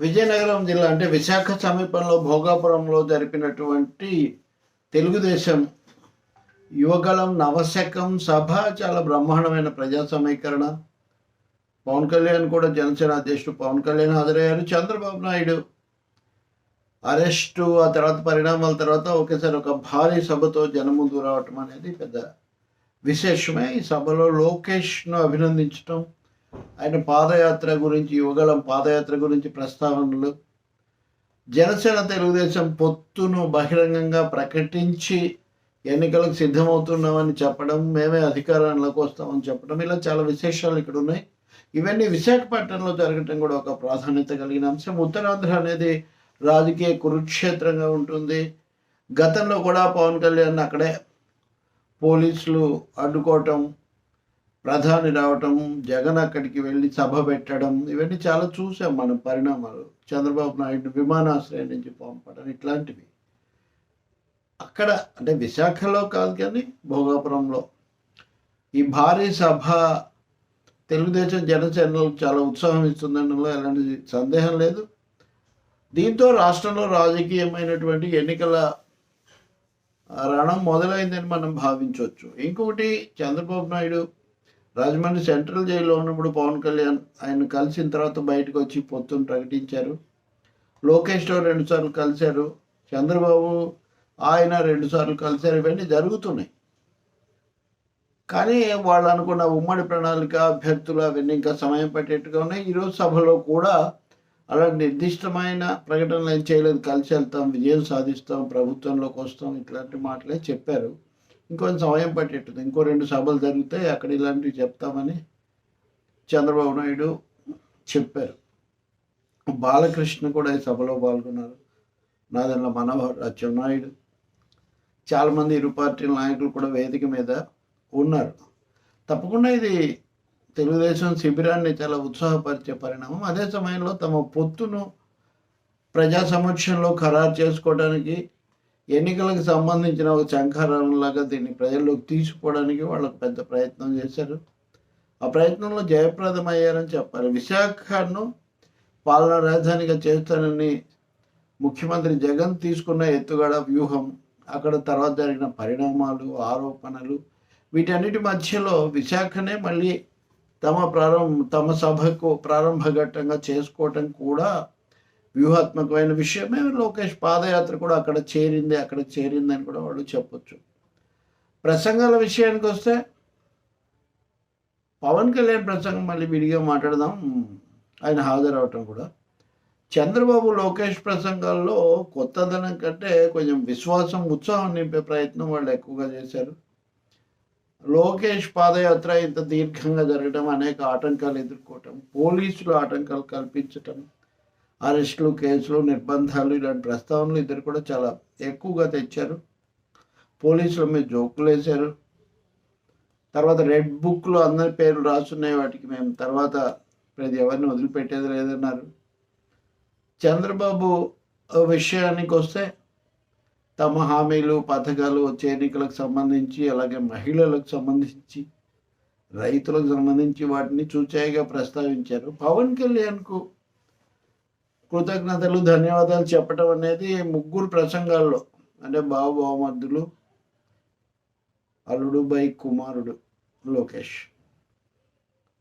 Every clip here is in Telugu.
విజయనగరం జిల్లా అంటే విశాఖ సమీపంలో భోగాపురంలో జరిపినటువంటి తెలుగుదేశం యువగలం నవశకం సభ చాలా బ్రహ్మాండమైన ప్రజా సమీకరణ. పవన్ కళ్యాణ్ కూడా జనసేన అధ్యక్షుడు పవన్ కళ్యాణ్ హాజరయ్యారు. చంద్రబాబు నాయుడు అరెస్టు ఆ తర్వాత పరిణామాల తర్వాత ఒకేసారి ఒక భారీ సభతో జనం ముందు రావటం అనేది పెద్ద విశేషమే. ఈ సభలో లోకేష్ను అభినందించటం ఆయన పాదయాత్ర గురించి యువగలం పాదయాత్ర గురించి ప్రస్తావనలు జనసేన తెలుగుదేశం పొత్తును బహిరంగంగా ప్రకటించి ఎన్నికలకు సిద్ధమవుతున్నామని చెప్పడం మేమే అధికారంలోకి వస్తామని చెప్పడం ఇలా చాలా విశేషాలు ఇక్కడ ఉన్నాయి. ఇవన్నీ విశాఖపట్నంలో జరగటం కూడా ఒక ప్రాధాన్యత కలిగిన అంశం. ఉత్తరాంధ్ర అనేది రాజకీయ కురుక్షేత్రంగా ఉంటుంది. గతంలో కూడా పవన్ కళ్యాణ్ అక్కడే పోలీసులు అడ్డుకోవటం ప్రధాని రావటం జగన్ అక్కడికి వెళ్ళి సభ పెట్టడం ఇవన్నీ చాలా చూసాం మనం పరిణామాలు. చంద్రబాబు నాయుడు విమానాశ్రయం నుంచి పంపడం ఇట్లాంటివి. అక్కడ అంటే విశాఖలో కాదు కానీ భోగాపురంలో ఈ భారీ సభ తెలుగుదేశం జనసేనలు చాలా ఉత్సాహం ఇస్తుందనలో ఎలాంటి సందేహం లేదు. దీంతో రాష్ట్రంలో రాజకీయమైనటువంటి ఎన్నికల రణం మొదలైందని మనం భావించవచ్చు. ఇంకొకటి చంద్రబాబు నాయుడు రాజమండ్రి సెంట్రల్ జైల్లో ఉన్నప్పుడు పవన్ కళ్యాణ్ ఆయన కలిసిన తర్వాత బయటకు వచ్చి పొత్తును ప్రకటించారు. లోకేష్తో రెండుసార్లు కలిశారు. చంద్రబాబు ఆయన రెండుసార్లు కలిశారు. ఇవన్నీ జరుగుతున్నాయి. కానీ వాళ్ళు అనుకున్న ఉమ్మడి ప్రణాళిక అభ్యర్థులు అవన్నీ ఇంకా సమయం పట్టేట్టుగా ఉన్నాయి. ఈరోజు సభలో కూడా అలా నిర్దిష్టమైన ప్రకటనలు ఏం చేయలేదు. కలిసి వెళ్తాం విజయం సాధిస్తాం ప్రభుత్వంలోకి వస్తాం ఇట్లాంటి మాటలే చెప్పారు. ఇంకొంచెం సమయం పట్టేట్టుంది ఇంకో రెండు సభలు జరుగుతాయి అక్కడ ఇలాంటివి చెప్తామని చంద్రబాబు నాయుడు చెప్పారు. బాలకృష్ణ కూడా ఈ సభలో పాల్గొన్నారు. నాదెండ్ల మనోహర్ అచ్చెన్నాయుడు చాలామంది ఇరు పార్టీల నాయకులు కూడా వేదిక మీద ఉన్నారు. తప్పకుండా ఇది తెలుగుదేశం శిబిరాన్ని చాలా ఉత్సాహపరిచే పరిణామం. అదే సమయంలో తమ పొత్తును ప్రజా సమక్షంలో ఖరారు చేసుకోవడానికి ఎన్నికలకు సంబంధించిన ఒక శంఖారావంలాగా దీన్ని ప్రజల్లోకి తీసుకోవడానికి వాళ్ళకు పెద్ద ప్రయత్నం చేశారు. ఆ ప్రయత్నంలో జయప్రదమయ్యారని చెప్పాలి. విశాఖను పాలనా రాజధానిగా చేస్తానని ముఖ్యమంత్రి జగన్ తీసుకున్న ఎత్తుగడ వ్యూహం అక్కడ తర్వాత జరిగిన పరిణామాలు ఆరోపణలు వీటన్నిటి మధ్యలో విశాఖనే మళ్ళీ తమ ప్రారంభ తమ సభకు ప్రారంభ ఘట్టంగా చేసుకోవటం కూడా వ్యూహాత్మకమైన విషయమే లోకేష్ పాదయాత్ర కూడా అక్కడ చేరింది అక్కడ చేరింది అని కూడా వాళ్ళు చెప్పొచ్చు. ప్రసంగాల విషయానికి వస్తే పవన్ కళ్యాణ్ ప్రసంగం మళ్ళీ విడిగా మాట్లాడదాం. ఆయన హాజరవటం కూడా. చంద్రబాబు లోకేష్ ప్రసంగాల్లో కొత్తదనం కంటే కొంచెం విశ్వాసం ఉత్సాహం నింపే ప్రయత్నం వాళ్ళు ఎక్కువగా చేశారు. లోకేష్ పాదయాత్ర ఇంత దీర్ఘంగా జరగడం అనేక ఆటంకాలు ఎదుర్కోవటం పోలీసులు ఆటంకాలు కల్పించటం అరెస్టులు కేసులు నిర్బంధాలు ఇలాంటి ప్రస్తావనలు ఇద్దరు కూడా చాలా ఎక్కువగా తెచ్చారు. పోలీసుల మీద జోకులు వేశారు. తర్వాత రెడ్ బుక్లో అందరి పేర్లు రాసున్నాయి. వాటికి మేము తర్వాత ప్రతి ఎవరిని వదిలిపెట్టేది లేదన్నారు. చంద్రబాబు విషయానికి వస్తే తమ హామీలు పథకాలు వచ్చే ఎన్నికలకు సంబంధించి అలాగే మహిళలకు సంబంధించి రైతులకు సంబంధించి వాటిని చూచాయిగా ప్రస్తావించారు. పవన్ కళ్యాణ్కు కృతజ్ఞతలు ధన్యవాదాలు చెప్పడం అనేది ముగ్గురు ప్రసంగాల్లో అంటే బాబు బావమర్దులు అల్లుడు బై కుమారుడు లోకేష్.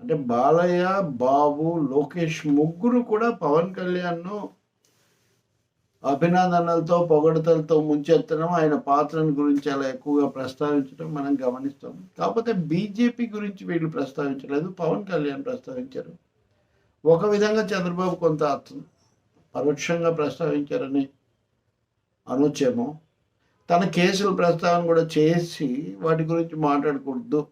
అంటే బాలయ్య బాబు లోకేష్ ముగ్గురు కూడా పవన్ కళ్యాణ్ను అభినందనలతో పొగడతలతో ముంచెత్తడం ఆయన పాత్రను గురించి అలా ఎక్కువగా ప్రస్తావించడం మనం గమనిస్తాం. కాకపోతే బీజేపీ గురించి వీళ్ళు ప్రస్తావించలేదు పవన్ కళ్యాణ్ ప్రస్తావించారు. ఒక విధంగా చంద్రబాబు కొంత అర్థం పరోక్షంగా ప్రస్తావించారని అనొచ్చేమో తన కేసుల ప్రస్తావన కూడా చేసి వాటి గురించి మాట్లాడకూడదు.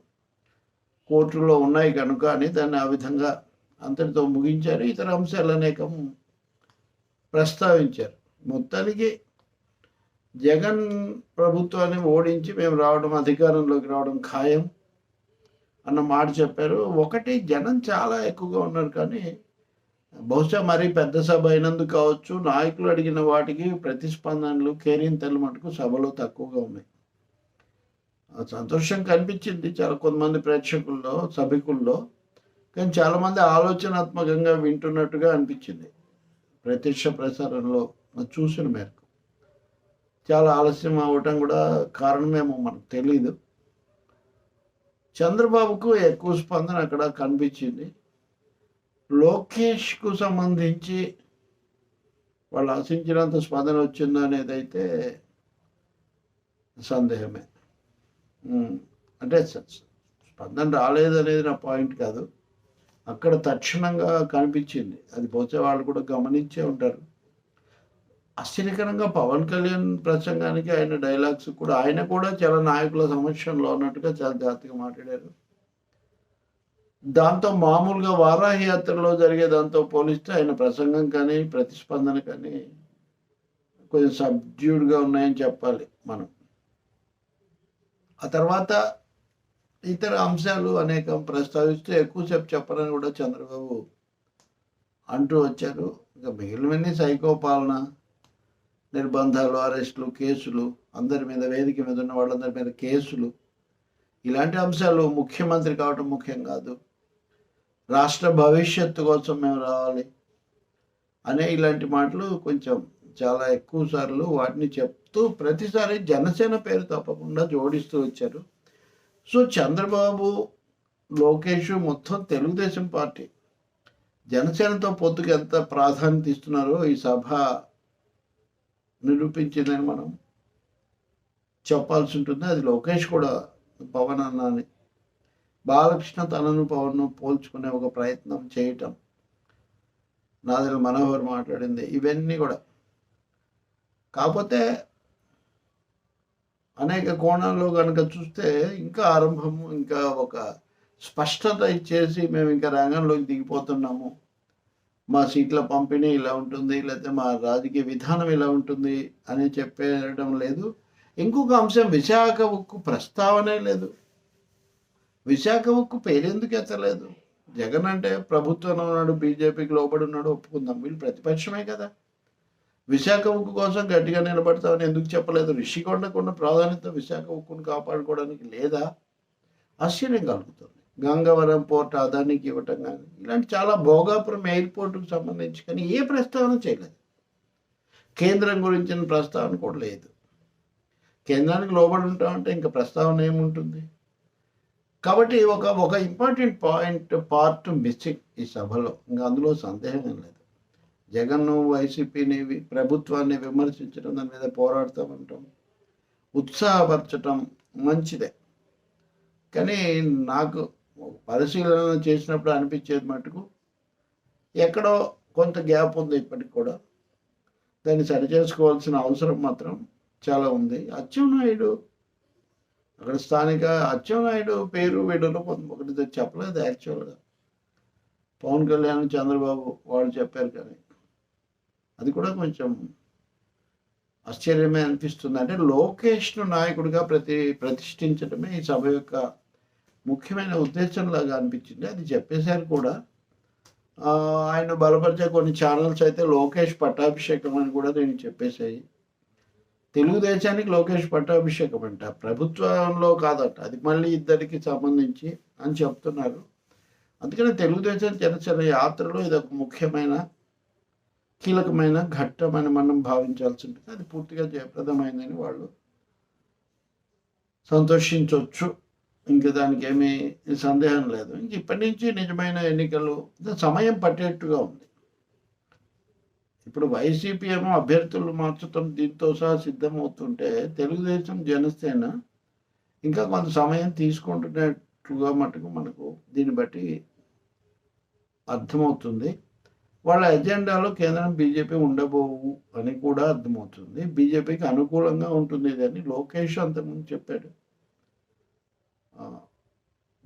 కోర్టులో ఉన్నాయి కనుక అని దాన్ని ఆ విధంగా అంతటితో ముగించారు. ఇతర అంశాలు అనేకం ప్రస్తావించారు. మొత్తానికి జగన్ ప్రభుత్వాన్ని ఓడించి మేము రావడం అధికారంలోకి రావడం ఖాయం అన్న మాట చెప్పారు. ఒకటి జనం చాలా ఎక్కువగా ఉన్నారు కానీ బహుశా మరీ పెద్ద సభ అయినందుకు కావచ్చు. నాయకులు అడిగిన వాటికి ప్రతిస్పందనలు కేరింతలు మటుకు సభలో తక్కువగా ఉన్నాయి. ఆ సంతోషం కనిపించింది చాలా కొంతమంది ప్రేక్షకుల్లో సభికుల్లో. కానీ చాలామంది ఆలోచనాత్మకంగా వింటున్నట్టుగా అనిపించింది. ప్రత్యక్ష ప్రసారంలో చూసిన మేరకు. చాలా ఆలస్యం అవ్వటం కూడా కారణమేమో మనకు తెలియదు చంద్రబాబుకు ఎక్కువ స్పందన అక్కడ కనిపించింది. లోకేష్కు సంబంధించి వాళ్ళు ఆశించినంత స్పందన వచ్చిందా అనేది అయితే సందేహమే అంటే స్పందన రాలేదనేది నా పాయింట్ కాదు. అక్కడ తక్షణంగా కనిపించింది. అది పోతే వాళ్ళు కూడా గమనించే ఉంటారు. ఆశ్చర్యకరంగా పవన్ కళ్యాణ్ ప్రసంగానికి ఆయన డైలాగ్స్ కూడా ఆయన కూడా చాలా నాయకుల సమక్షంలో ఉన్నట్టుగా చాలా జాగ్రత్తగా మాట్లాడారు. దాంతో మామూలుగా వారాహి యాత్రలో జరిగే దాంతో పోలిస్తే ఆయన ప్రసంగం కానీ ప్రతిస్పందన కానీ కొంచెం సబ్డ్యూడ్గా ఉన్నాయని చెప్పాలి మనం. ఆ తర్వాత ఇతర అంశాలు అనేకం ప్రస్తావిస్తూ ఎక్కువసేపు చెప్పరని కూడా చంద్రబాబు అంటూ వచ్చారు. ఇంకా మిగిలినవన్నీ సైకో పాలన నిర్బంధాలు అరెస్టులు కేసులు అందరి మీద వేదిక మీద ఉన్న వాళ్ళందరి మీద కేసులు ఇలాంటి అంశాలు ముఖ్యమంత్రి కావటం ముఖ్యం కాదు. రాష్ట్ర భవిష్యత్తు కోసం మేము రావాలి అనే ఇలాంటి మాటలు కొంచెం చాలా ఎక్కువ సార్లు వాటిని చెప్తూ ప్రతిసారి జనసేన పేరు తప్పకుండా జోడిస్తూ వచ్చారు. సో చంద్రబాబు లోకేష్ మొత్తం తెలుగుదేశం పార్టీ. జనసేనతో పొత్తుకు ఎంత ప్రాధాన్యత ఇస్తున్నారో ఈ సభ నిరూపించిందని మనం చెప్పాల్సి ఉంటుంది. అది లోకేష్ కూడా పవన్ అన్నాని బాలకృష్ణ తనను పవన్ను పోల్చుకునే ఒక ప్రయత్నం చేయటం. నాదల మనోహర్ మాట్లాడింది. ఇవన్నీ కూడా. కాకపోతే అనేక కోణాల్లో కనుక చూస్తే ఇంకా ఆరంభం ఇంకా ఒక స్పష్టత ఇచ్చేసి మేము ఇంకా రంగంలోకి దిగిపోతున్నాము. మా సీట్ల పంపిణీ ఇలా ఉంటుంది లేకపోతే మా రాజకీయ విధానం ఇలా ఉంటుంది అని చెప్పేయడం లేదు. ఇంకొక అంశం విశాఖ ఉక్కు ప్రస్తావనే లేదు. విశాఖ ఉక్కు పేరెందుకు ఎత్తలేదు? జగన్ అంటే ప్రభుత్వంలో ఉన్నాడు బీజేపీకి లోబడి ఉన్నాడు ఒప్పుకుందాం. వీళ్ళు ప్రతిపక్షమే కదా. విశాఖ ఉక్కు కోసం గట్టిగా నిలబడతామని ఎందుకు చెప్పలేదు? రిషికొండకు ఉన్న ప్రాధాన్యత విశాఖ ఉక్కును కాపాడుకోవడానికి లేదా? ఆశ్చర్యం కలుగుతుంది. గంగవరం పోర్ట్ అదానికి ఇవ్వటం కానీ ఇలాంటి చాలా భోగాపురం ఎయిర్పోర్టుకు సంబంధించి కానీ ఏ ప్రస్తావన చేయలేదు. కేంద్రం గురించిన ప్రస్తావన కూడా లేదు. కేంద్రానికి లోబడి ఉంటామంటే ఇంకా ప్రస్తావన ఏముంటుంది? కాబట్టి ఒక ఒక ఇంపార్టెంట్ పాయింట్ పార్ట్ మిస్సింగ్ ఈ సభలో. ఇంకా అందులో సందేహం ఏం లేదు. జగన్ వైసీపీని ప్రభుత్వాన్ని విమర్శించడం దాని మీద పోరాడుతూ ఉండటం ఉత్సాహపరచటం మంచిదే. కానీ నాకు పరిశీలన చేసినప్పుడు అనిపించేది మటుకు ఎక్కడో కొంత గ్యాప్ ఉంది ఇప్పటికి కూడా. దాన్ని సరిచేసుకోవాల్సిన అవసరం మాత్రం చాలా ఉంది. అచ్చెన్నాయుడు అక్కడ స్థానిక అచ్చెన్నాయుడు పేరు వీళ్ళలో ఒకటి చెప్పలేదు యాక్చువల్గా పవన్ కళ్యాణ్ చంద్రబాబు వాళ్ళు చెప్పారు కానీ. అది కూడా కొంచెం ఆశ్చర్యమే అనిపిస్తుంది. అంటే లోకేష్ను నాయకుడిగా ప్రతి ప్రతిష్ఠించడమే ఈ సభ యొక్క ముఖ్యమైన ఉద్దేశంలాగా అనిపించింది. అది చెప్పేశారు కూడా. ఆయన బలపరిచే కొన్ని ఛానల్స్ అయితే లోకేష్ పట్టాభిషేకం అని కూడా నేను చెప్పేసాయి తెలుగుదేశానికి లోకేష్ పట్టాభిషేకం అంట. ప్రభుత్వంలో కాదట. అది మళ్ళీ ఇద్దరికి సంబంధించి అని చెప్తున్నారు. అందుకని తెలుగుదేశం జనసేన యాత్రలో ఇది ఒక ముఖ్యమైన కీలకమైన ఘట్టమని మనం భావించాల్సి ఉంటుంది అది పూర్తిగా జయప్రదమైందని వాళ్ళు సంతోషించవచ్చు ఇంకా దానికి ఏమీ సందేహం లేదు. ఇంక ఇప్పటి నుంచి నిజమైన ఎన్నికలు సమయం పట్టేట్టుగా ఉంది. ఇప్పుడు వైసీపీ ఏమో అభ్యర్థులు మార్చడం దీంతో సహా సిద్ధమవుతుంటే తెలుగుదేశం జనసేన ఇంకా కొంత సమయం తీసుకుంటున్నట్టుగా మటుకు మనకు దీన్ని బట్టి అర్థమవుతుంది. వాళ్ళ ఎజెండాలో కేంద్రం బీజేపీ ఉండబోవు అని కూడా అర్థమవుతుంది. బీజేపీకి అనుకూలంగా ఉంటుంది అని లోకేష్ అంతకుముందు చెప్పాడు.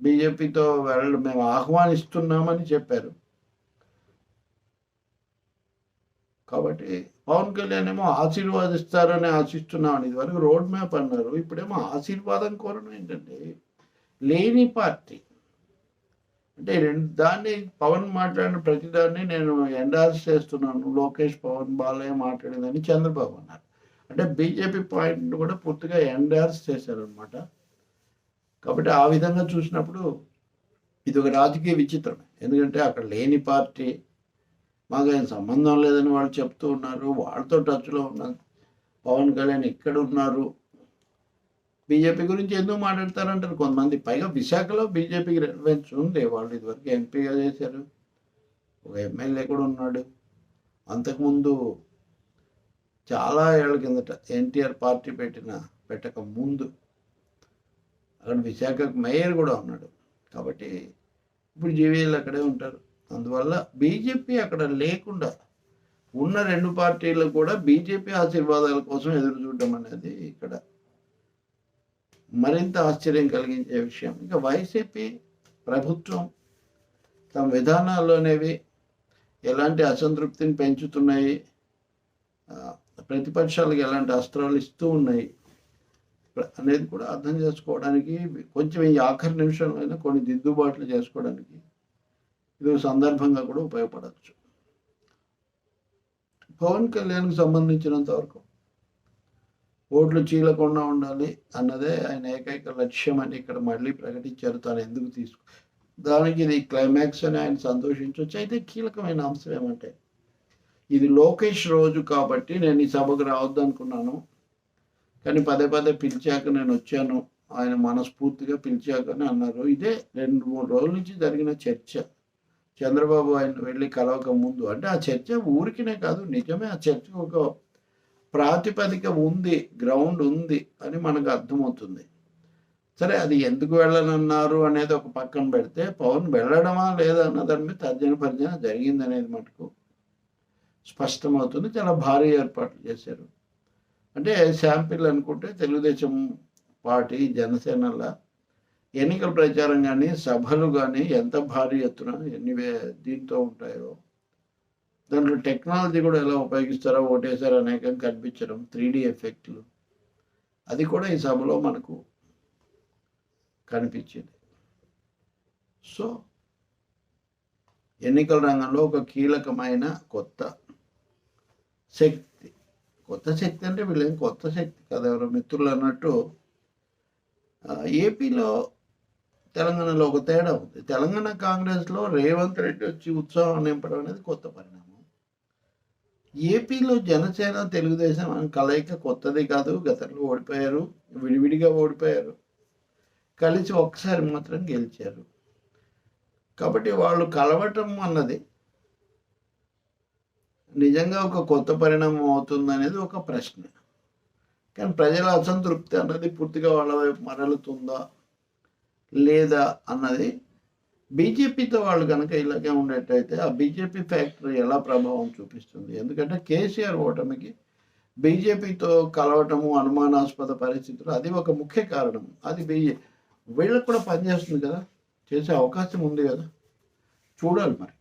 బీజేపీతో వెళ్ళడం మేము ఆహ్వానిస్తున్నామని చెప్పారు. కాబట్టి పవన్ కళ్యాణ్ ఏమో ఆశీర్వాదిస్తారని ఆశిస్తున్నామని ఇదివరకు రోడ్ మ్యాప్ అన్నారు. ఇప్పుడేమో ఆశీర్వాదం కోరడం ఏంటంటే లేని పార్టీ. అంటే రెండు దాన్ని పవన్ మాట్లాడిన ప్రతిదాన్ని నేను ఎండార్స్ చేస్తున్నాను. లోకేష్ పవన్ బాలయ్య మాట్లాడిందని చంద్రబాబు అన్నారు. అంటే బీజేపీ పాయింట్ కూడా పూర్తిగా ఎండార్స్ చేశారనమాట కాబట్టి ఆ విధంగా చూసినప్పుడు ఇది ఒక రాజకీయ విచిత్రమే ఎందుకంటే అక్కడ లేని పార్టీ మాకు ఆయన సంబంధం లేదని వాళ్ళు చెప్తూ ఉన్నారు. వాళ్ళతో టచ్లో ఉన్నారు పవన్ కళ్యాణ్ ఇక్కడ ఉన్నారు. బీజేపీ గురించి ఎందుకు మాట్లాడతారంటారు? కొంతమంది పైగా విశాఖలో బీజేపీకి రెలవెన్స్ ఉంది. వాళ్ళు ఇదివరకు ఎంపీగా చేశారు. ఒక ఎమ్మెల్యే కూడా ఉన్నాడు. అంతకుముందు చాలా ఏళ్ళ కిందట ఎన్టీఆర్ పార్టీ పెట్టిన పెట్టక ముందు అక్కడ విశాఖకు మేయర్ కూడా ఉన్నాడు. కాబట్టి ఇప్పుడు జీవీఎల్ అక్కడే ఉంటారు. అందువల్ల బీజేపీ అక్కడ లేకుండా ఉన్న రెండు పార్టీలు కూడా బీజేపీ ఆశీర్వాదాల కోసం ఎదురు చూడడం అనేది ఇక్కడ మరింత ఆశ్చర్యం కలిగించే విషయం. ఇంకా వైసీపీ ప్రభుత్వం తమ విధానాల్లోనేవి ఎలాంటి అసంతృప్తిని పెంచుతున్నాయి ప్రతిపక్షాలకు ఎలాంటి అస్త్రాలు ఇస్తూ ఉన్నాయి అనేది కూడా అర్థం చేసుకోవడానికి కొంచెం ఈ ఆఖరి నిమిషంలో అయినా కొన్ని దిద్దుబాట్లు చేసుకోవడానికి ఇది సందర్భంగా కూడా ఉపయోగపడవచ్చు పవన్ కళ్యాణ్కి సంబంధించినంత వరకు ఓట్లు చీలకుండా ఉండాలి అన్నదే ఆయన ఏకైక లక్ష్యం అని ఇక్కడ మళ్ళీ ప్రకటించారు. తాను ఎందుకు తీసుకు దానికి ఇది క్లైమాక్స్ అని ఆయన సంతోషించవచ్చు అయితే కీలకమైన అంశం ఏమంటే ఇది లోకేష్ రోజు కాబట్టి నేను ఈ సభకు రావద్దు అనుకున్నాను కానీ పదే పదే పిలిచాక నేను వచ్చాను. ఆయన మనస్ఫూర్తిగా పిలిచాకని అన్నారు. ఇదే రెండు మూడు రోజుల నుంచి జరిగిన చర్చ. చంద్రబాబు ఆయన వెళ్ళి కలవక ముందు. అంటే ఆ చర్చ ఊరికినే కాదు నిజమే ఆ చర్చకు ఒక ప్రాతిపదిక ఉంది గ్రౌండ్ ఉంది అని మనకు అర్థమవుతుంది. సరే అది ఎందుకు వెళ్ళనన్నారు అనేది ఒక పక్కన పెడితే పవన్ వెళ్ళడమా లేదా అన్న దాని మీద తర్జన పరిజన జరిగింది అనేది మటుకు స్పష్టమవుతుంది. చాలా భారీ ఏర్పాట్లు చేశారు. అంటే శాంపిల్ అనుకుంటే తెలుగుదేశం పార్టీ జనసేనలా ఎన్నికల ప్రచారం కానీ సభలు కానీ ఎంత భారీ ఎత్తున ఎన్ని దీంతో ఉంటాయో. దాంట్లో టెక్నాలజీ కూడా ఎలా ఉపయోగిస్తారో ఓటేసారి అనేకం కనిపించడం త్రీడీ ఎఫెక్ట్లు. అది కూడా ఈ సభలో మనకు కనిపించింది. సో ఎన్నికల రంగంలో ఒక కీలకమైన కొత్త శక్తి. కొత్త శక్తి అంటే వీళ్ళేం కొత్త శక్తి కదా ఎవరో మిత్రులు అన్నట్టు ఏపీలో తెలంగాణలో ఒక తేడా ఉంది. తెలంగాణ కాంగ్రెస్లో రేవంత్ రెడ్డి వచ్చి ఉత్సాహం నింపడం అనేది కొత్త పరిణామం. ఏపీలో జనసేన తెలుగుదేశం అనే కలయిక కొత్తది కాదు. గతంలో ఓడిపోయారు విడివిడిగా ఓడిపోయారు. కలిసి ఒక్కసారి మాత్రం గెలిచారు. కాబట్టి వాళ్ళు కలవటం అన్నది నిజంగా ఒక కొత్త పరిణామం అవుతుంది అనేది ఒక ప్రశ్న. కానీ ప్రజల అసంతృప్తి అన్నది పూర్తిగా వాళ్ళ వైపు మరలుతుందా? లేదా అన్నది బీజేపీతో వాళ్ళు కనుక ఇలాగే ఉండేటైతే ఆ బీజేపీ ఫ్యాక్టరీ ఎలా ప్రభావం చూపిస్తుంది? ఎందుకంటే కేసీఆర్ ఓటమికి బీజేపీతో కలవటము అనుమానాస్పద పరిస్థితులు అది ఒక ముఖ్య కారణం. అది బీజే వీళ్ళకి కూడా పనిచేస్తుంది కదా? చేసే అవకాశం ఉంది కదా? చూడాలి మరి.